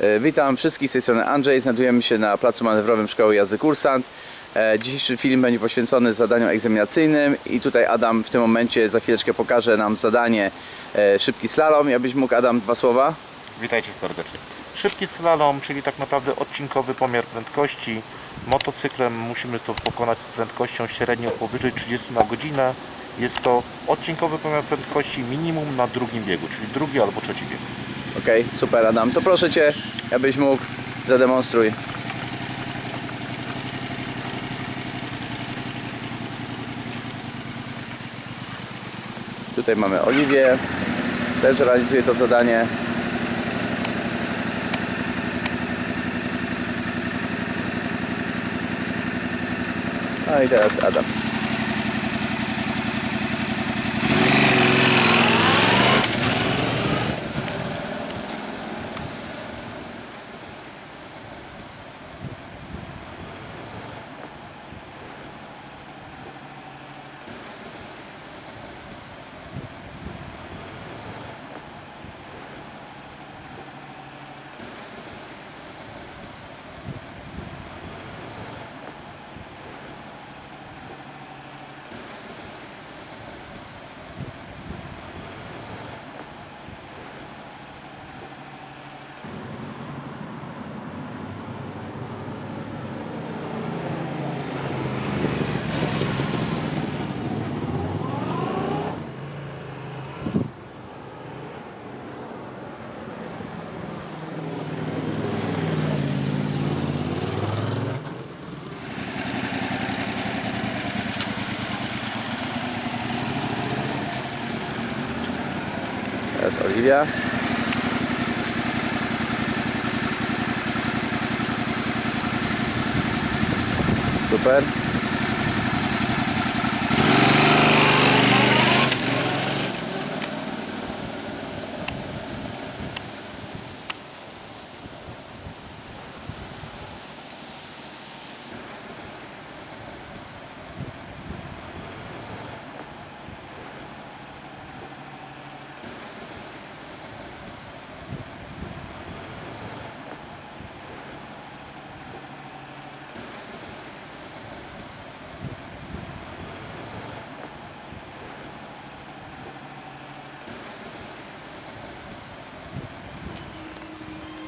E, Witam wszystkich z tej strony Andrzej. Znajdujemy się na placu manewrowym Szkoły Jazdy Kursant. E, Dzisiejszy film będzie poświęcony zadaniom egzaminacyjnym i tutaj Adam w tym momencie za chwileczkę pokaże nam zadanie e, szybki slalom. Ja mógł Adam dwa słowa? Witajcie serdecznie. Szybki slalom, czyli tak naprawdę odcinkowy pomiar prędkości. Motocyklem musimy to pokonać z prędkością średnio powyżej 30 na godzinę. Jest to odcinkowy pomiar prędkości minimum na drugim biegu, czyli drugi albo trzeci bieg. Okej, super Adam. To proszę Cię, abyś mógł zademonstruj. Tutaj mamy Oliwię, też realizuje to zadanie. No i teraz Adam. Teraz Oliwia. Super.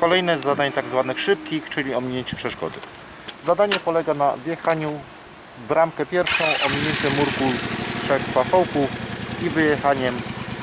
Kolejne z zadań tak zwanych szybkich, czyli ominięcie przeszkody. Zadanie polega na wjechaniu w bramkę pierwszą, ominięcie murku trzech pachołków i wyjechaniem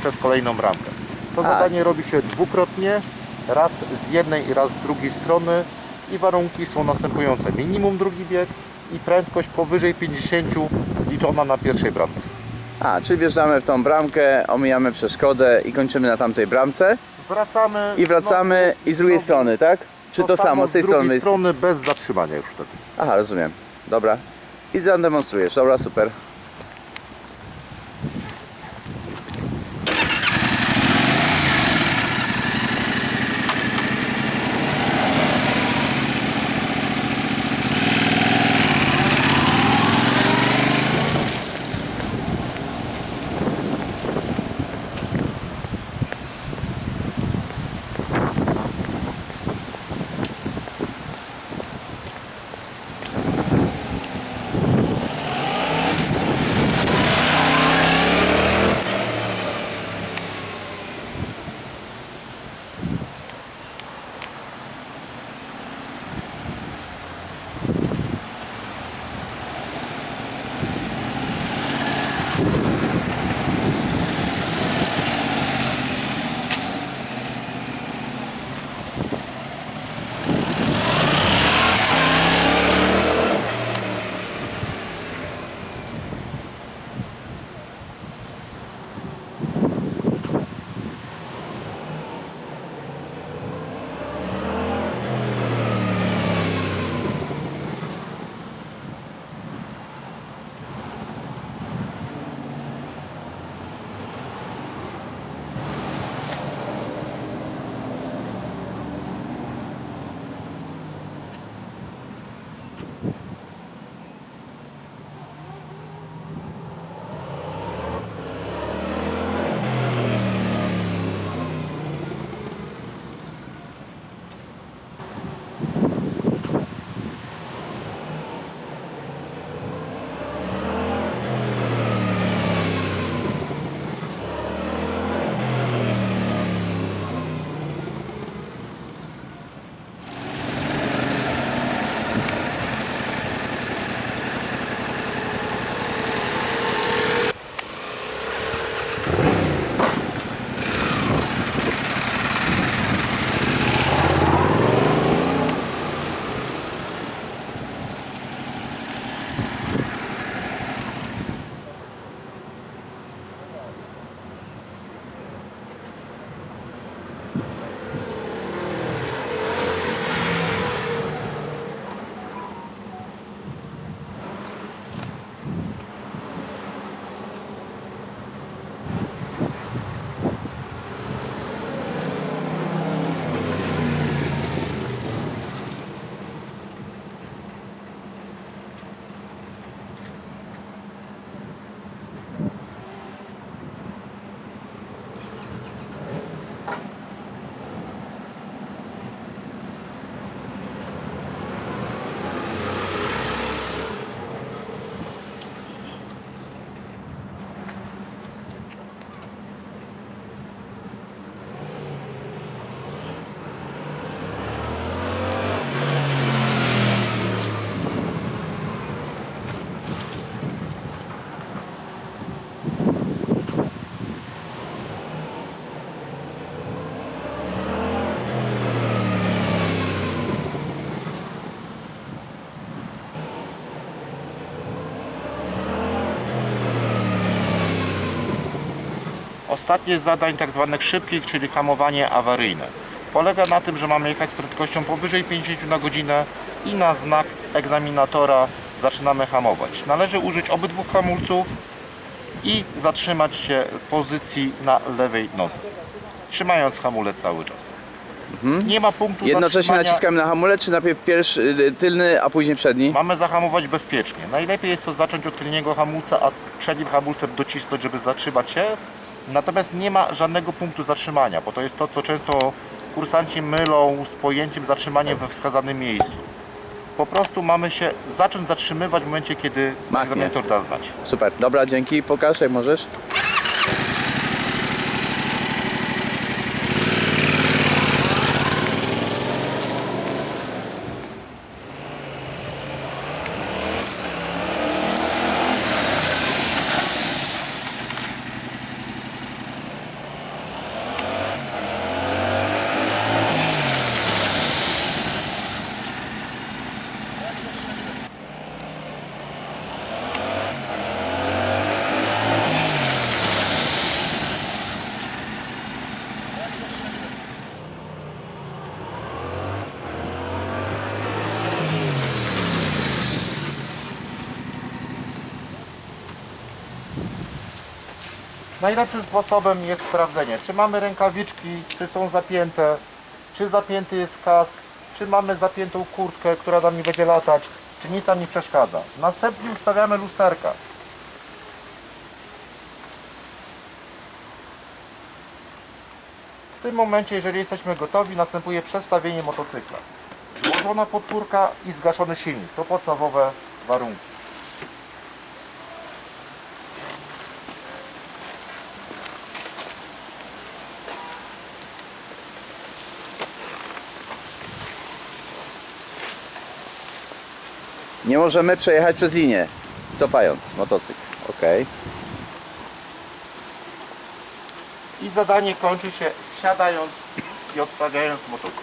przez kolejną bramkę. To A. zadanie robi się dwukrotnie, raz z jednej i raz z drugiej strony i warunki są następujące. Minimum drugi bieg i prędkość powyżej 50 liczona na pierwszej bramce. A, czyli wjeżdżamy w tą bramkę, omijamy przeszkodę i kończymy na tamtej bramce. Wracamy I wracamy i z drugiej znowu strony, tak? Czy to, samo, z tej z drugiej strony? jest- strony bez zatrzymania już wtedy. Aha, rozumiem. Dobra. I zademonstrujesz. Dobra, super. Ostatnie z zadań tak zwanych szybkich, czyli hamowanie awaryjne. Polega na tym, że mamy jechać z prędkością powyżej 50 na godzinę i na znak egzaminatora zaczynamy hamować. Należy użyć obydwu hamulców i zatrzymać się w pozycji na lewej nodze, trzymając hamulec cały czas. Nie ma punktu Jednocześnie zatrzymania. naciskamy na hamulec, czy najpierw pierwszy, y, tylny, a później przedni? Mamy zahamować bezpiecznie. Najlepiej jest to zacząć od tylniego hamulca, a przednim hamulcem docisnąć, żeby zatrzymać się. Natomiast nie ma żadnego punktu zatrzymania, bo to jest to, co często kursanci mylą z pojęciem zatrzymania we wskazanym miejscu. Po prostu mamy się zacząć zatrzymywać w momencie, kiedy Machnie. egzaminator da znać. Super, dobra, dzięki. Pokaż jak możesz. Najlepszym sposobem jest sprawdzenie, czy mamy rękawiczki, czy są zapięte, czy zapięty jest kask, czy mamy zapiętą kurtkę, która nam nie będzie latać, czy nic nam nie przeszkadza. Następnie ustawiamy lusterka. W tym momencie, jeżeli jesteśmy gotowi, następuje przestawienie motocykla. Złożona podpórka i zgaszony silnik. To podstawowe warunki. Nie możemy przejechać przez linię, cofając motocykl. Ok. I zadanie kończy się zsiadając i odstawiając motocykl.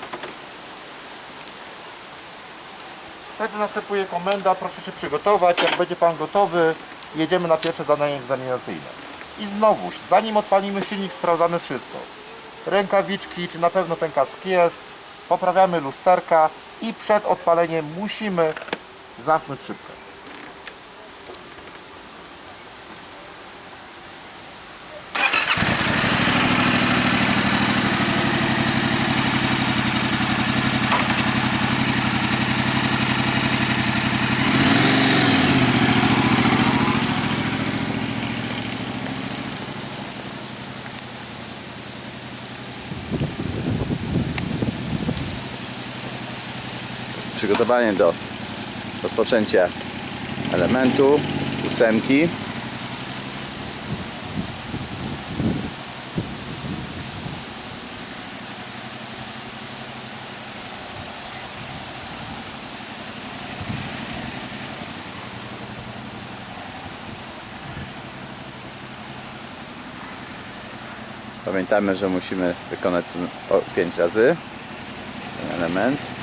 Wtedy następuje komenda, proszę się przygotować, jak będzie Pan gotowy, jedziemy na pierwsze zadanie egzaminacyjne. I znowuż, zanim odpalimy silnik, sprawdzamy wszystko. Rękawiczki, czy na pewno ten kask jest, poprawiamy lusterka i przed odpaleniem musimy zamknąć szybkę. Przygotowanie do rozpoczęcia elementu, ósemki. Pamiętamy, że musimy wykonać 5 razy ten element.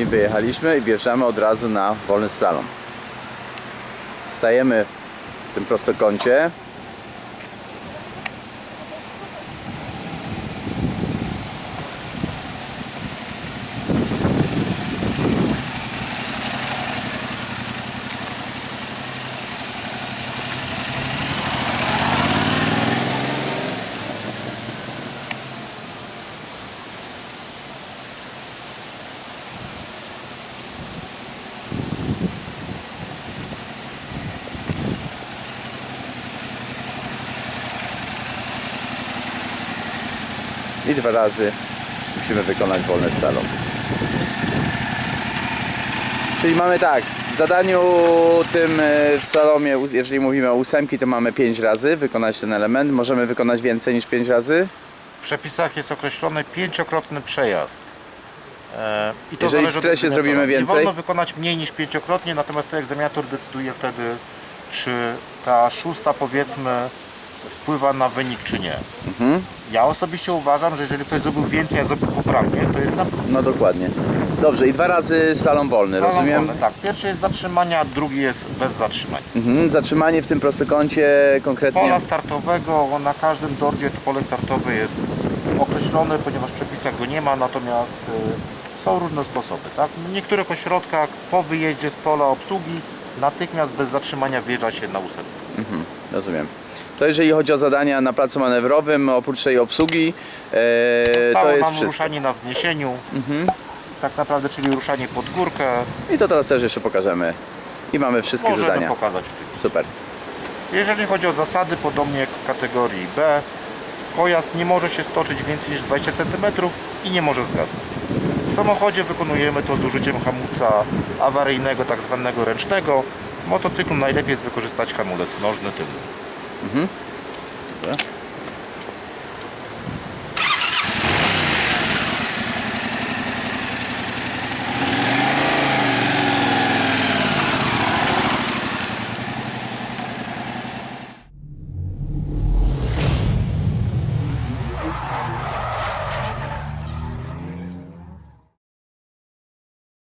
Czyli wyjechaliśmy i wjeżdżamy od razu na wolny slalom. Stajemy w tym prostokącie. Dwa razy musimy wykonać wolny slalom. Czyli mamy tak, w zadaniu tym e, w slalomie, ós- jeżeli mówimy o ósemki, to mamy 5 razy wykonać ten element. Możemy wykonać więcej niż 5 razy. W przepisach jest określony pięciokrotny przejazd. E, I to Jeżeli w stresie zrobimy Nie więcej? wolno wykonać mniej niż pięciokrotnie, natomiast to egzaminator decyduje wtedy, czy ta szósta powiedzmy wpływa na wynik, czy nie. Mhm. Ja osobiście uważam, że jeżeli ktoś zrobił więcej, a zrobił poprawnie, to jest na No dokładnie. Dobrze, i dwa razy slalom wolny, slalom rozumiem? wolny. Tak, pierwszy jest zatrzymania, drugi jest bez zatrzymań. Mhm. Zatrzymanie w tym prostokącie konkretnie. Pola startowego, na każdym dordzie to pole startowe jest określone, ponieważ w przepisach go nie ma, natomiast y, są różne sposoby. Tak? W niektórych ośrodkach po wyjeździe z pola obsługi natychmiast bez zatrzymania wjeżdża się na ósemkę. Rozumiem. To jeżeli chodzi o zadania na placu manewrowym, oprócz tej obsługi, e, Stało to jest nam wszystko. ruszanie na wzniesieniu, Mhm. tak naprawdę, czyli ruszanie pod górkę. I to teraz też jeszcze pokażemy. I mamy wszystkie Możemy zadania. pokazać. Super. Jeżeli chodzi o zasady, podobnie jak w kategorii B, pojazd nie może się stoczyć więcej niż 20 cm i nie może zgasnąć. W samochodzie wykonujemy to z użyciem hamulca awaryjnego, tak zwanego ręcznego. Motocyklu najlepiej jest wykorzystać hamulec nożny tylny. Dobra.